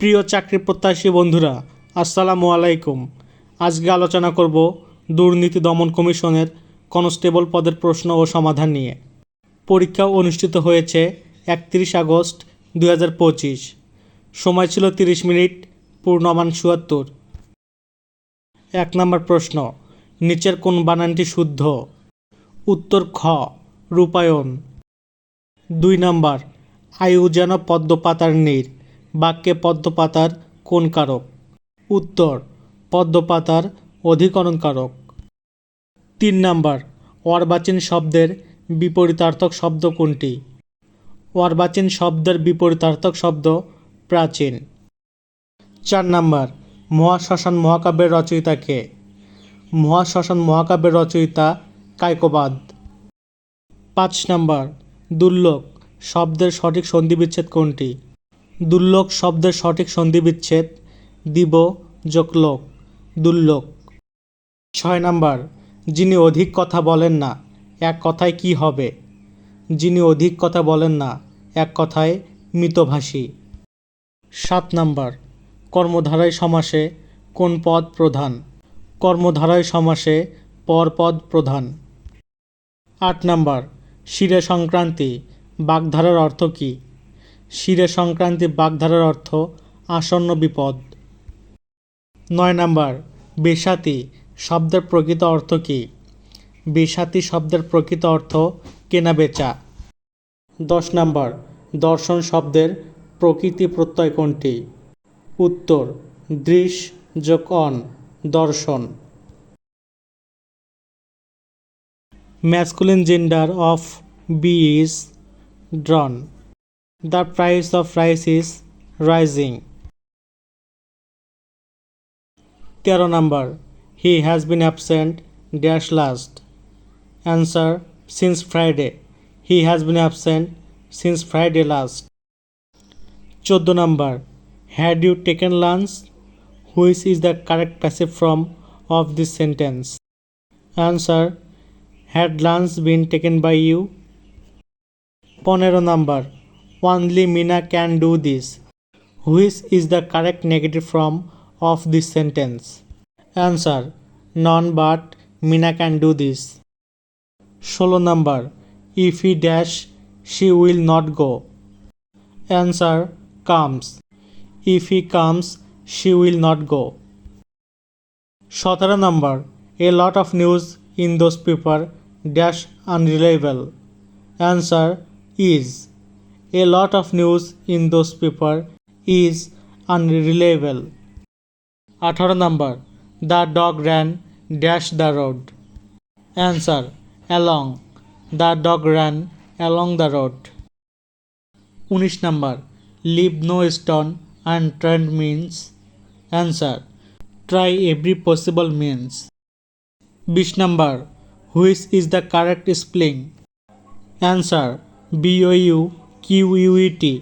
প্রিয় চাকরি প্রত্যাশী বন্ধুরা, আসসালামু আলাইকুম। আজকে আলোচনা করব দুর্নীতি দমন কমিশনের কনস্টেবল পদের প্রশ্ন ও সমাধান নিয়ে। পরীক্ষা অনুষ্ঠিত হয়েছে একত্রিশ আগস্ট দু হাজার পঁচিশ। সময় ছিল তিরিশ মিনিট, পূর্ণমান চুয়াত্তর। এক নম্বর প্রশ্ন, নিচের কোন বানানটি শুদ্ধ? উত্তর খ, রূপায়ণ। দুই নম্বর, আয়ু যেন পদ্মপাতার নীর। বাক্যে পদ্মপাতার কোন কারক? উত্তর, পদ্মপাতার অধিকরণ কারক তিন নাম্বার, অর্বাচীন শব্দের বিপরীতার্থক শব্দ কোনটি? অর্বাচীন শব্দের বিপরীতার্থক শব্দ প্রাচীন। চার নাম্বার, মহাশ্মশান মহাকাব্যের রচয়িতা কে? মহাশ্মশান মহাকাব্যের রচয়িতা কায়কোবাদ। পাঁচ নাম্বার, দুর্লভ শব্দের সঠিক সন্ধিবিচ্ছেদ কোনটি? দুর্লভ শব্দের সঠিক সন্ধিবিচ্ছেদ দিব যোগলোক দুর্লোক। ছয় নাম্বার, যিনি অধিক কথা বলেন না, এক কথায় কি হবে? যিনি অধিক কথা বলেন না, এক কথায় মিতভাষী। সাত নাম্বার, কর্মধারায় সমাসে কোন পদ প্রধান? কর্মধারায় সমাসে পরপদ প্রধান। আট নাম্বার, শিরে সংক্রান্তি, বাগধারার অর্থ কী? শিরে সংক্রান্তি বাগধারার অর্থ আসন্ন বিপদ। নয় নাম্বার বেসাতি শব্দের প্রকৃত অর্থ কী? বেসাতি শব্দের প্রকৃত অর্থ কেনা বেচা। দশ নাম্বার, দর্শন শব্দের প্রকৃতি প্রত্যয় কোনটি? উত্তর, দৃশ যোগ অন, দর্শন। masculine gender of B is drawn. The price of rice is rising. তেরো number he has been absent dash last. Answer since Friday. He has been absent since Friday last. চোদ্দো number had you taken lunch? Which is the correct passive form of this sentence? Answer had lunch been taken by you? পনেরো number only Mina can do this. Which is the correct negative form of this sentence? Answer None but Mina can do this. 16 number If he dash, she will not go. Answer comes. If he comes, she will not go. 17 number A lot of news in those paper dash unreliable. Answer is. A lot of news in those paper is unreliable. 18 number The dog ran dash the road. Answer Along. The dog ran along the road. 19 number Leave no stone unturned means. Answer Try every possible means. 20 number Which is the correct spelling? Answer B O U QUT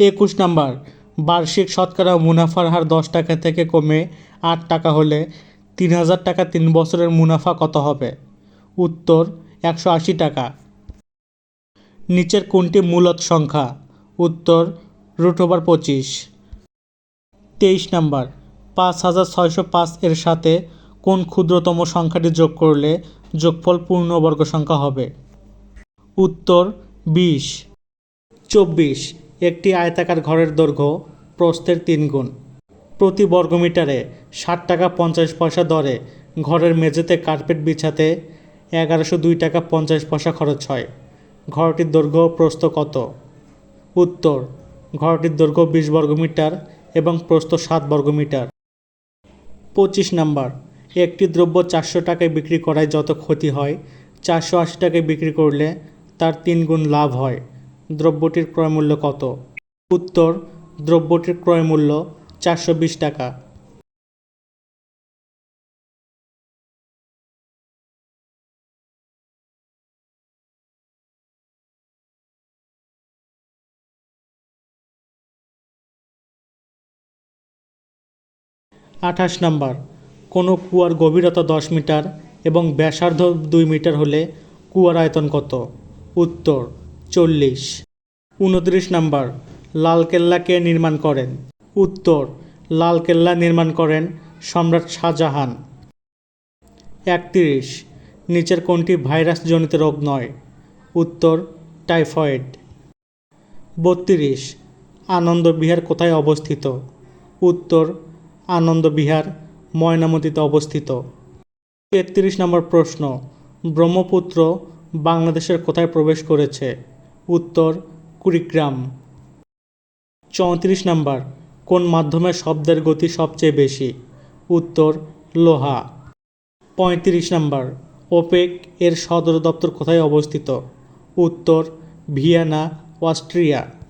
একুশ number, বার্ষিক শতকরা মুনাফার হার দশ টাকা থেকে কমে আট টাকা হলে তিন হাজার টাকা তিন বছরের মুনাফা কত হবে? উত্তর, একশো আশি টাকা। নিচের কোনটি মূলত সংখ্যা? উত্তর, রুট ওভার পঁচিশ। তেইশ নাম্বার, পাঁচ হাজার ছয়শো পাঁচ এর সাথে কোন ক্ষুদ্রতম সংখ্যাটি যোগ করলে যোগফল পূর্ণবর্গ সংখ্যা হবে? উত্তর বিশ। চব্বিশ, একটি আয়তাকার ঘরের দৈর্ঘ্য, প্রস্থের তিন গুণ। প্রতি বর্গমিটারে ষাট টাকা পঞ্চাশ পয়সা দরে, ঘরের মেঝেতে কার্পেট বিছাতে এগারোশো দুই টাকা পঞ্চাশ পয়সা খরচ হয়। ঘরটির দৈর্ঘ্য প্রস্থ কত? উত্তর, ঘরটির দৈর্ঘ্য বিশ বর্গমিটার এবং প্রস্থ সাত বর্গমিটার। পঁচিশ নাম্বার, একটি দ্রব্য চারশো টাকায় বিক্রি করায় যত ক্ষতি হয়, চারশো আশি টাকায় বিক্রি করলে তার তিন গুণ লাভ হয়। দ্রব্যটির ক্রয়মূল্য কত? উত্তর, দ্রব্যটির ক্রয়মূল্য চারশো বিশ টাকা। আঠাশ নাম্বার, কোনো কুয়ার গভীরতা দশ মিটার এবং ব্যাসার্ধ দুই মিটার হলে কুয়ার আয়তন কত? উত্তর, চল্লিশ। উনত্রিশ নাম্বার, লালকেল্লা কে নির্মাণ করেন? উত্তর, লালকেল্লা নির্মাণ করেন সম্রাট শাহজাহান। একত্রিশ, নিচের কোনটি ভাইরাসজনিত রোগ নয়। উত্তর, টাইফয়েড। বত্রিশ, আনন্দ বিহার কোথায় অবস্থিত? উত্তর, আনন্দ বিহার ময়নামতিতে অবস্থিত। তেত্রিশ নম্বর প্রশ্ন, ব্রহ্মপুত্র বাংলাদেশের কোথায় প্রবেশ করেছে? উত্তর, কুড়িগ্রাম। চৌত্রিশ নাম্বার, কোন মাধ্যমে শব্দের গতি সবচেয়ে বেশি? উত্তর, লোহা। পঁয়ত্রিশ নাম্বার, ওপেক এর সদর দপ্তর কোথায় অবস্থিত? উত্তর, ভিয়েনা, অস্ট্রিয়া।